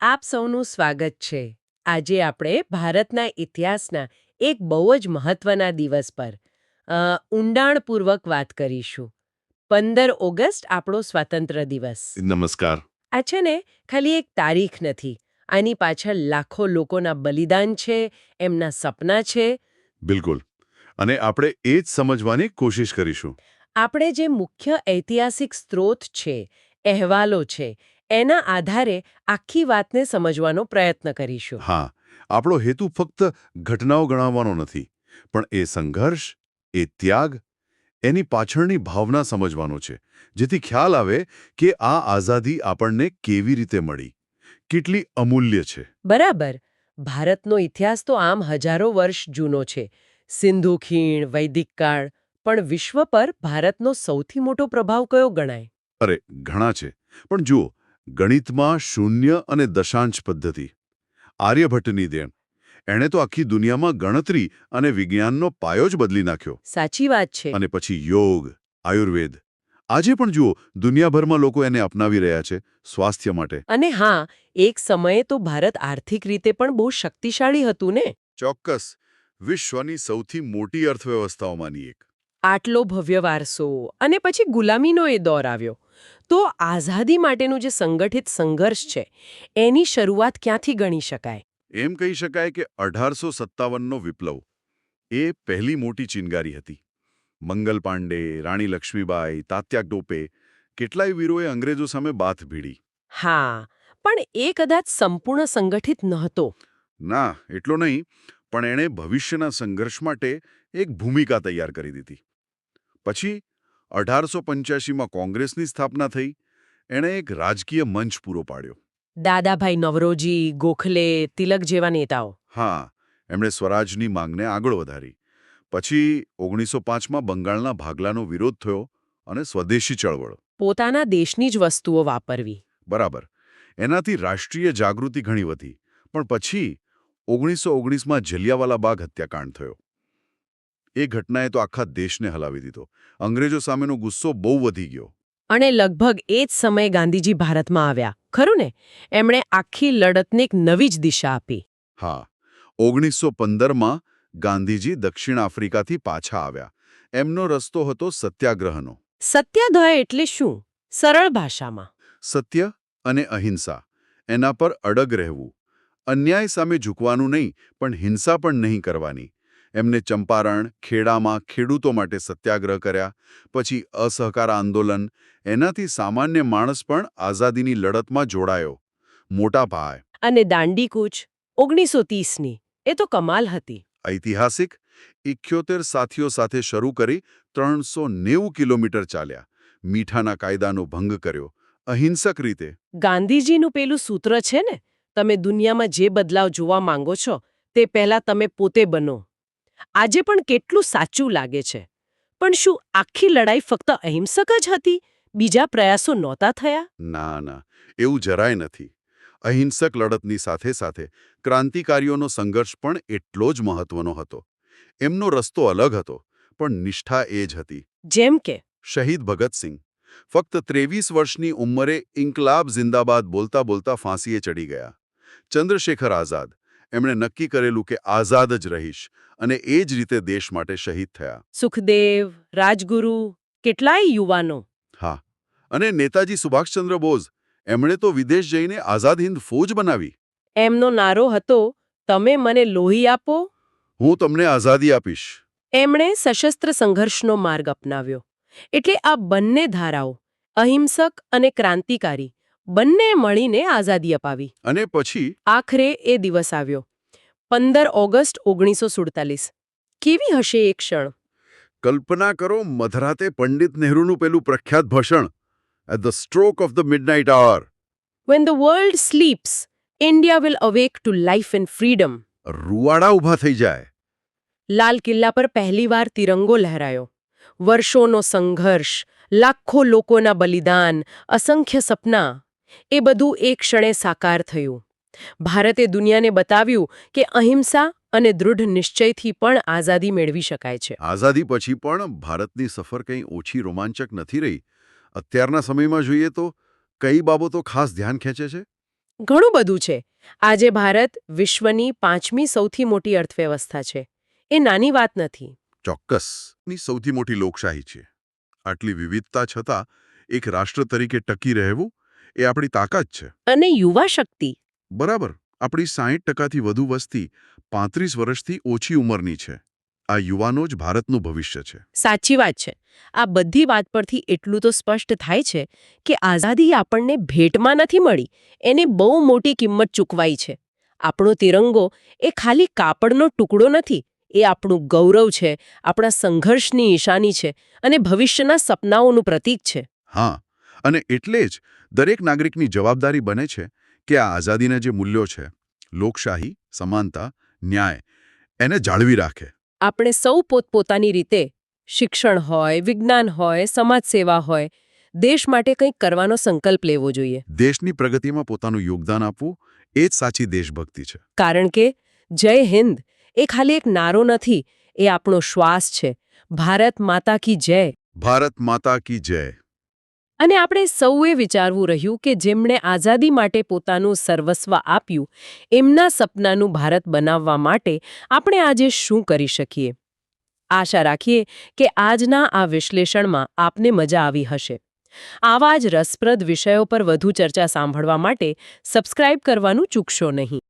આપ સૌનું સ્વાગત છે. આજે આપણે ભારતના ઇતિહાસના એક બહુ જ મહત્વના દિવસ પર ઊંડાણપૂર્વક વાત કરીશું. પંદર ઓગસ્ટ આપણો સ્વાતંત્ર્ય દિવસ. નમસ્કાર. આ છે ને ખાલી એક તારીખ નથી. આની પાછળ લાખો લોકોના બલિદાન છે એમના સપના છે. બિલકુલ. અને આપણે એ જ સમજવાની કોશિશ કરીશું. આપણે જે મુખ્ય ઐતિહાસિક સ્ત્રોત છે અહેવાલો છે એના આધારે આખી વાતને સમજવાનો પ્રયત્ન કરીશું. હા આપણો હેતુ ફક્ત ઘટનાઓ ગણાવવાનો નથી પણ એ સંઘર્ષ એ ત્યાગ એની પાછળની ભાવના સમજવાનો છે જેથી ખ્યાલ આવે કે આ આઝાદી આપણને કેવી રીતે મળી કેટલી અમૂલ્ય છે. બરાબર. ભારતનો ઇતિહાસ તો આમ હજારો વર્ષ જૂનો છે. સિંધુ ખીણ વૈદિક કાળ પણ વિશ્વ પર ભારતનો સૌથી મોટો પ્રભાવ કયો ગણાય? અરે ઘણા છે. પણ જુઓ ગણિતમાં શૂન્ય અને દશાંશ પદ્ધતિ. આર્યભટ્ટની દેણ. એણે તો આખી દુનિયામાં ગણતરી અને વિજ્ઞાનનો પાયો જ બદલી નાખ્યો. સાચી વાત છે. અને પછી યોગ આયુર્વેદ. આજે પણ જુઓ દુનિયાભરમાં લોકો એને અપનાવી રહ્યા છે સ્વાસ્થ્ય માટે. અને હા એક સમયે તો ભારત આર્થિક રીતે પણ બહુ શક્તિશાળી હતું ને? ચોક્કસ. વિશ્વની સૌથી મોટી અર્થવ્યવસ્થાઓમાંની એક. આટલો ભવ્ય વારસો અને પછી ગુલામીનો એ દોર આવ્યો. તો આઝાદી માટેનું જે સંગઠિત સંઘર્ષ છે એની શરૂઆત ક્યાંથી ગણી શકાય? એમ કહી શકાય કે અઢારસો સત્તાવનનો વિપ્લવ એ પહેલી મોટી ચિનગારી હતી. મંગલ પાંડે રાણી લક્ષ્મીબાઈ તાત્યા ટોપે કેટલાય વીરોએ અંગ્રેજો સામે બાથ ભીડી. હા પણ એ કદાચ સંપૂર્ણ સંગઠિત નહોતો. ના એટલો નહીં પણ એણે ભવિષ્યના સંઘર્ષ માટે એક ભૂમિકા તૈયાર કરી દીધી. પછી અઢારસો પંચ્યાસીમાં કોંગ્રેસની સ્થાપના થઈ. એણે એક રાજકીય મંચ પૂરો પાડ્યો. દાદાભાઈ નવરોજી ગોખલે તિલક જેવા નેતાઓ. હા એમણે સ્વરાજની માંગને આગળ વધારી. પછી ઓગણીસો પાંચમાં બંગાળના ભાગલાનો વિરોધ થયો અને સ્વદેશી ચળવળ. પોતાના દેશની જ વસ્તુઓ વાપરવી. બરાબર. એનાથી રાષ્ટ્રીય જાગૃતિ ઘણી વધી. પણ પછી ઓગણીસો ઓગણીસમાં જલિયાવાલા બાગ હત્યાકાંડ થયો. એ ઘટનાએ તો આખા દેશને હલાવી દીધો. અંગ્રેજો સામેનો ગુસ્સો બહુ વધી ગયો. અને લગભગ એ જ સમયે ગાંધીજી ભારતમાં આવ્યા. ખરું ને એમણે આખી લડતને એક નવી જ દિશા આપી. હા. ઓગણીસો પંદરમાં ગાંધીજી દક્ષિણ આફ્રિકાથી પાછા આવ્યા. એમનો રસ્તો હતો સત્યાગ્રહનો. સત્યાગ્રહ એટલે શું? સરળ ભાષામાં. સત્ય અને અહિંસા. એના પર અડગ રહેવું. અન્યાય સામે ઝૂકવાનું નહીં પણ હિંસા પણ નહીં કરવાની. એમને ચંપારણ ખેડામાં ખેડૂતો માટે સત્યાગ્રહ કર્યા. પછી અસહકાર આંદોલન એનાથી સામાન્ય માણસ પણ આઝાદીની લડતમાં જોડાયો. મોટા ભાઈ. અને દાંડીકૂચ ઓગણીસો ત્રીસની. એ તો કમાલ હતી. ઐતિહાસિક ઇઠ્યોતેર સાથીઓ સાથે શરૂ કરી ત્રણસો નેવું કિલોમીટર ચાલ્યા. મીઠાના કાયદાનો ભંગ કર્યો. અહિંસક રીતે. ગાંધીજીનું પેલું સૂત્ર છે ને? તમે દુનિયામાં જે બદલાવ જોવા માંગો છો તે પહેલા તમે પોતે બનો. આજે પણ કેટલું સાચું લાગે છે. પણ શું આખી લડાઈ ફક્ત અહિંસક જ હતી? બીજા પ્રયાસો નહોતા થયા? ના ના એવું જરાય નથી. અહિંસક લડતની સાથે સાથે ક્રાંતિકારીઓનો સંઘર્ષ પણ એટલો જ મહત્વનો હતો. એમનો રસ્તો અલગ હતો પણ નિષ્ઠા એ જ હતી. જેમ કે? શહીદ ભગતસિંહ ફક્ત ત્રેવીસ વર્ષની ઉંમરે ઇન્કલાબ જિંદાબાદ બોલતા બોલતા ફાંસીએ ચડી ગયા. ચંદ્રશેખર આઝાદ એમણે નક્કી કરેલું કે આઝાદ જ રહીશ અને એ જ રીતે દેશ માટે શહીદ થયા. સુખદેવ રાજગુરુ કેટલાય યુવાનો. હા અને નેતાજી સુભાષચંદ્ર બોઝ એમણે તો વિદેશ જઈને આઝાદ હિંદ ફોજ બનાવી. એમનો નારો હતો તમે મને લોહી આપો? હું તમને આઝાદી આપીશ. એમણે સશસ્ત્ર સંઘર્ષનો માર્ગ અપનાવ્યો. એટલે આ બંને ધારાઓ અહિંસક અને ક્રાંતિકારી બંને મળીને આઝાદી અપાવી. અને પછી? આખરે એ દિવસ આવ્યો. પંદર ઓગસ્ટ ઓગણીસો સુડતાલીસ. કેવી હશે એ ક્ષણ? કલ્પના કરો મધરાતે પંડિત નહેરુનું પેલું પ્રખ્યાત ભાષણ at the stroke of the midnight hour when the world sleeps India will awake to life and freedom રૂવાડા ઊભા થઈ જાય. લાલ કિલ્લા પર પહેલીવાર તિરંગો લહેરાયો. વર્ષોનો સંઘર્ષ લાખો લોકોના બલિદાન અસંખ્ય સપના. એ બધું એક ક્ષણે સાકાર થયું. ભારતે દુનિયાને બતાવ્યું કે અહિંસા અને દૃઢ નિશ્ચયથી પણ આઝાદી મેળવી શકાય છે. આઝાદી પછી પણ ભારતની સફર કંઈ ઓછી રોમાંચક નથી રહી. અત્યારના સમયમાં જોઈએ તો કઈ બાબતો ખાસ ધ્યાન ખેંચે છે? ઘણું બધું છે. આજે ભારત વિશ્વની પાંચમી સૌથી મોટી અર્થવ્યવસ્થા છે. એ નાની વાત નથી. ચોક્કસની સૌથી મોટી લોકશાહી છે. આટલી વિવિધતા છતાં એક રાષ્ટ્ર તરીકે ટકી રહેવું એ આપણી તાકાત છે. અને યુવા શક્તિ. બરાબર. આપણી સાહીઠ ટકાથી વધુ વસ્તી પાંત્રીસ વર્ષથી ઓછી ઉંમરની છે. આ યુવાનો જ ભારતનું ભવિષ્ય છે. સાચી વાત છે. આ બધી વાત પરથી એટલું તો સ્પષ્ટ થાય છે કે આઝાદી આપણને ભેટમાં નથી મળી. એને બહુ મોટી કિંમત ચૂકવાઈ છે. આપણો તિરંગો એ ખાલી કાપડનો ટુકડો નથી. એ આપણું ગૌરવ છે આપણા સંઘર્ષની નિશાની છે અને ભવિષ્યના સપનાઓનું પ્રતીક છે. હા. અને એટલે જ દરેક નાગરિકની જવાબદારી બને છે કે આ આઝાદીના જે મૂલ્યો છે લોકશાહી સમાનતા ન્યાય એને જાળવી રાખે. આપણે સૌ પોતપોતાની રીતે શિક્ષણ હોય વિજ્ઞાન હોય સમાજ સેવા હોય દેશ માટે કંઈક કરવાનો સંકલ્પ લેવો જોઈએ. દેશની પ્રગતિમાં પોતાનું યોગદાન આપવું એ જ સાચી દેશભક્તિ છે. કારણ કે જય હિન્દ એ ખાલી એક નારો નથી એ આપણો શ્વાસ છે. ભારત માતા કી જય. ભારત માતા કી જય. અને આપણે સૌએ વિચારવું રહ્યું કે જેમણે આઝાદી માટે પોતાનું સર્વસ્વ આપ્યું, એમના સપનાનું ભારત બનાવવા માટે આપણે આજે શું કરી શકીએ? આશા રાખીએ કે આજના આ વિશ્લેષણમાં આપને મજા આવી હશે. આવા જ રસપ્રદ વિષયો પર વધુ ચર્ચા સાંભળવા માટે સબસ્ક્રાઇબ કરવાનું ચૂકશો નહીં.